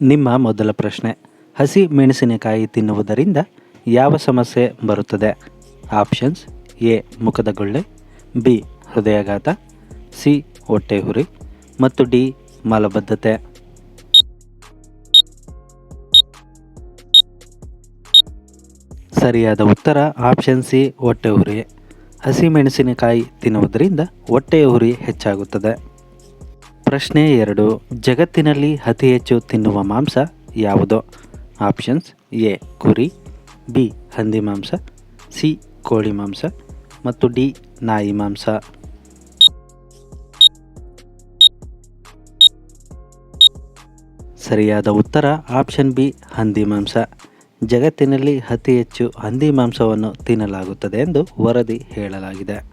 ನಿಮ್ಮ ಮೊದಲ ಪ್ರಶ್ನೆ. ಹಸಿ ಮೆಣಸಿನಕಾಯಿ ತಿನ್ನುವುದರಿಂದ ಯಾವ ಸಮಸ್ಯೆ ಬರುತ್ತದೆ? ಆಪ್ಷನ್ಸ್, ಎ, ಮುಖದ ಗುಳ್ಳೆ, ಬಿ, ಹೃದಯಾಘಾತ, ಸಿ, ಹೊಟ್ಟೆ ಹುರಿ ಮತ್ತು ಡಿ, ಮಲಬದ್ಧತೆ. ಸರಿಯಾದ ಉತ್ತರ, ಆಪ್ಷನ್ ಸಿ, ಹೊಟ್ಟೆ ಹಸಿ ಮೆಣಸಿನಕಾಯಿ ತಿನ್ನುವುದರಿಂದ ಹೊಟ್ಟೆಯ ಹುರಿ ಹೆಚ್ಚಾಗುತ್ತದೆ. ಪ್ರಶ್ನೆ ಎರಡು, ಜಗತ್ತಿನಲ್ಲಿ ಅತಿ ಹೆಚ್ಚು ತಿನ್ನುವ ಮಾಂಸ ಯಾವುದು? ಆಪ್ಷನ್ಸ್, ಎ, ಕುರಿ, ಬಿ, ಹಂದಿ ಮಾಂಸ, ಸಿ, ಕೋಳಿ ಮಾಂಸ ಮತ್ತು ಡಿ, ನಾಯಿ ಮಾಂಸ. ಸರಿಯಾದ ಉತ್ತರ, ಆಪ್ಷನ್ ಬಿ, ಹಂದಿ ಮಾಂಸ. ಜಗತ್ತಿನಲ್ಲಿ ಅತಿ ಹೆಚ್ಚು ಹಂದಿ ಮಾಂಸವನ್ನು ತಿನ್ನಲಾಗುತ್ತದೆ ಎಂದು ವರದಿ ಹೇಳಲಾಗಿದೆ.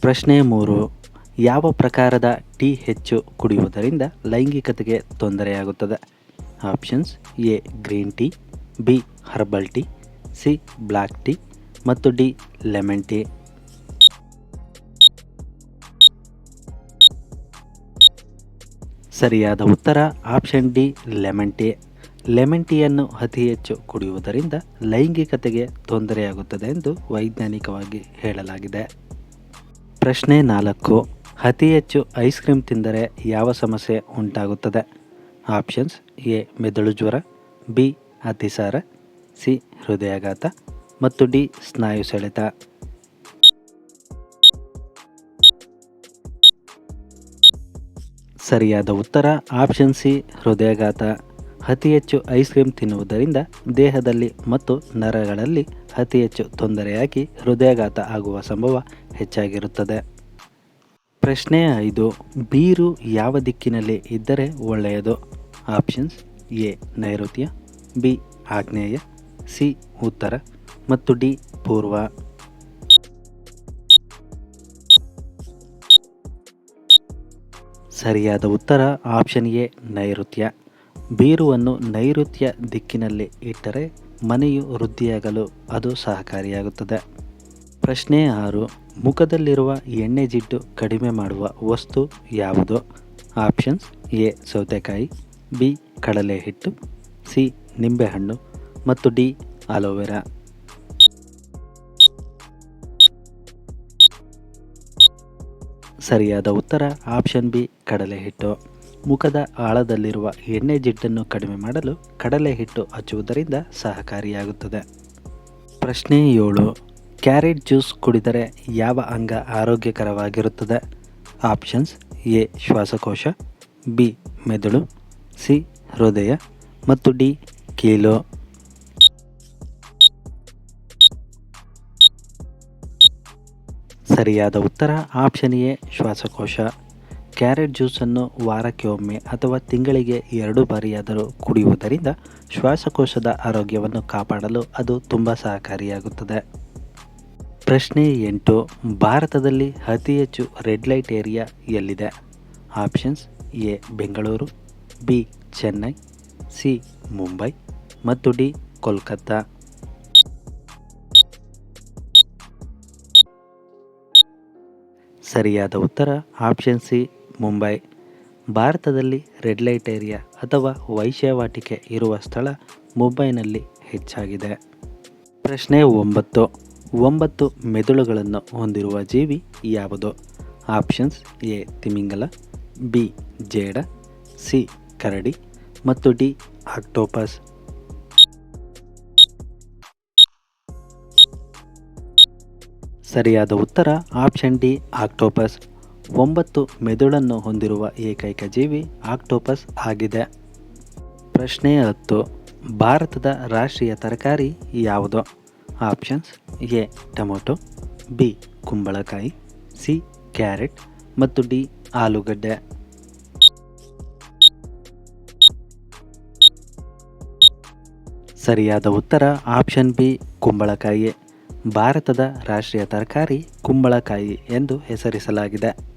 ಪ್ರಶ್ನೆ ಮೂರು ಯಾವ ಪ್ರಕಾರದ ಟೀ ಹೆಚ್ಚು ಕುಡಿಯುವುದರಿಂದ ಲೈಂಗಿಕತೆಗೆ ತೊಂದರೆಯಾಗುತ್ತದೆ? Options, A, green tea, B, herbal tea, C black tea ಮತ್ತು ಡಿ, ಲೆಮನ್ ಟೀ. ಸರಿಯಾದ ಉತ್ತರ, option D, lemon tea. Lemon ಟೀಯನ್ನು ಅತಿ ಹೆಚ್ಚು ಕುಡಿಯುವುದರಿಂದ ಲೈಂಗಿಕತೆಗೆ ತೊಂದರೆಯಾಗುತ್ತದೆ ಎಂದು ವೈಜ್ಞಾನಿಕವಾಗಿ ಹೇಳಲಾಗಿದೆ. ಪ್ರಶ್ನೆ ನಾಲ್ಕು. ಅತಿ ಹೆಚ್ಚು ಐಸ್ ಕ್ರೀಮ್ ತಿಂದರೆ ಯಾವ ಸಮಸ್ಯೆ ಉಂಟಾಗುತ್ತದೆ? ಆಪ್ಷನ್ಸ್ ಎ, ಮೆದುಳು ಜ್ವರ, ಬಿ, ಅತಿಸಾರ, ಸಿ, ಹೃದಯಾಘಾತ, ಮತ್ತು ಡಿ, ಸ್ನಾಯು ಸೆಳೆತ. ಸರಿಯಾದ ಉತ್ತರ ಆಪ್ಷನ್ ಸಿ, ಹೃದಯಾಘಾತ. ಅತಿ ಹೆಚ್ಚು ಐಸ್ ಕ್ರೀಮ್ ತಿನ್ನುವುದರಿಂದ ದೇಹದಲ್ಲಿ ಮತ್ತು ನರಗಳಲ್ಲಿ ಅತಿ ಹೆಚ್ಚು ತೊಂದರೆಯಾಗಿ ಹೃದಯಾಘಾತ ಆಗುವ ಸಂಭವ ಹೆಚ್ಚಾಗಿರುತ್ತದೆ. ಪ್ರಶ್ನೆ ಐದು, ಬೀರು ಯಾವ ದಿಕ್ಕಿನಲ್ಲಿ ಇದ್ದರೆ ಒಳ್ಳೆಯದು? ಆಪ್ಷನ್ಸ್ ಎ, ನೈಋತ್ಯ, ಬಿ, ಆಗ್ನೇಯ, ಸಿ, ಉತ್ತರ ಮತ್ತು ಡಿ, ಪೂರ್ವ. ಸರಿಯಾದ ಉತ್ತರ ಆಪ್ಷನ್ ಎ, ನೈಋತ್ಯ. ಬೀರುವನ್ನು ನೈಋತ್ಯ ದಿಕ್ಕಿನಲ್ಲಿ ಇಟ್ಟರೆ ಮನೆಯು ವೃದ್ಧಿಯಾಗಲು ಅದು ಸಹಕಾರಿಯಾಗುತ್ತದೆ. ಪ್ರಶ್ನೆ ಆರು, ಮುಖದಲ್ಲಿರುವ ಎಣ್ಣೆ ಜಿಡ್ಡು ಕಡಿಮೆ ಮಾಡುವ ವಸ್ತು ಯಾವುದು? ಆಪ್ಷನ್ಸ್ ಎ, ಸೌತೆಕಾಯಿ, ಬಿ, ಕಡಲೆ ಹಿಟ್ಟು, ಸಿ, ನಿಂಬೆಹಣ್ಣು ಮತ್ತು ಡಿ, ಅಲೋವೆರಾ. ಸರಿಯಾದ ಉತ್ತರ ಆಪ್ಷನ್ ಬಿ, ಕಡಲೆ ಹಿಟ್ಟು. ಮುಖದ ಆಳದಲ್ಲಿರುವ ಎಣ್ಣೆ ಜಿಡ್ಡನ್ನು ಕಡಿಮೆ ಮಾಡಲು ಕಡಲೆ ಹಿಟ್ಟು ಹಚ್ಚುವುದರಿಂದ ಸಹಕಾರಿಯಾಗುತ್ತದೆ. ಪ್ರಶ್ನೆ ಏಳು ಕ್ಯಾರೆಟ್ ಜ್ಯೂಸ್ ಕುಡಿದರೆ ಯಾವ ಅಂಗ ಆರೋಗ್ಯಕರವಾಗಿರುತ್ತದೆ? ಆಪ್ಷನ್ಸ್ ಎ, ಶ್ವಾಸಕೋಶ, ಬಿ, ಮೆದುಳು, ಸಿ, ಹೃದಯ ಮತ್ತು ಡಿ, ಕೀಲೋ. ಸರಿಯಾದ ಉತ್ತರ ಆಪ್ಷನ್ ಎ, ಶ್ವಾಸಕೋಶ. ಕ್ಯಾರೆಟ್ ಜ್ಯೂಸನ್ನು ವಾರಕ್ಕೆ ಒಮ್ಮೆ ಅಥವಾ ತಿಂಗಳಿಗೆ ಎರಡು ಬಾರಿಯಾದರೂ ಕುಡಿಯುವುದರಿಂದ ಶ್ವಾಸಕೋಶದ ಆರೋಗ್ಯವನ್ನು ಕಾಪಾಡಲು ಅದು ತುಂಬ ಸಹಕಾರಿಯಾಗುತ್ತದೆ. ಪ್ರಶ್ನೆ ಎಂಟು. ಭಾರತದಲ್ಲಿ ಅತಿ ಹೆಚ್ಚು ರೆಡ್ ಲೈಟ್ ಏರಿಯಾ ಎಲ್ಲಿದೆ? Options A, Bengaluru, B, Chennai, C, Mumbai ಮತ್ತು ಡಿ, ಕೋಲ್ಕತ್ತಾ. ಸರಿಯಾದ ಉತ್ತರ ಆಪ್ಷನ್ ಸಿ, ಮುಂಬೈ. ಭಾರತದಲ್ಲಿ ರೆಡ್ ಲೈಟ್ ಏರಿಯಾ ಅಥವಾ ವೈಶ್ಯವಾಟಿಕೆ ಇರುವ ಸ್ಥಳ ಮುಂಬೈನಲ್ಲಿ ಹೆಚ್ಚಾಗಿದೆ. ಪ್ರಶ್ನೆ ಒಂಬತ್ತು. ಒಂಬತ್ತು ಮೆದುಳುಗಳನ್ನು ಹೊಂದಿರುವ ಜೀವಿ ಯಾವುದು? ಆಪ್ಷನ್ಸ್ ಎ, ತಿಮಿಂಗಲ, ಬಿ, ಜೇಡ, ಸಿ, ಕರಡಿ ಮತ್ತು ಡಿ, ಆಕ್ಟೋಪಸ್. ಸರಿಯಾದ ಉತ್ತರ ಆಪ್ಷನ್ ಡಿ, ಆಕ್ಟೋಪಸ್. ಒಂಬತ್ತು ಮೆದುಳನ್ನು ಹೊಂದಿರುವ ಏಕೈಕ ಜೀವಿ ಆಕ್ಟೋಪಸ್ ಆಗಿದೆ. ಪ್ರಶ್ನೆ ಹತ್ತು, ಭಾರತದ ರಾಷ್ಟ್ರೀಯ ತರಕಾರಿ ಯಾವುದು? ಆಪ್ಷನ್ಸ್ ಎ, ಟೊಮೊಟೊ, ಬಿ, ಕುಂಬಳಕಾಯಿ, ಸಿ, ಕ್ಯಾರೆಟ್ ಮತ್ತು ಡಿ, ಆಲೂಗಡ್ಡೆ. ಸರಿಯಾದ ಉತ್ತರ ಆಪ್ಷನ್ ಬಿ, ಕುಂಬಳಕಾಯಿ. ಭಾರತದ ರಾಷ್ಟ್ರೀಯ ತರಕಾರಿ ಕುಂಬಳಕಾಯಿ ಎಂದು ಹೆಸರಿಸಲಾಗಿದೆ.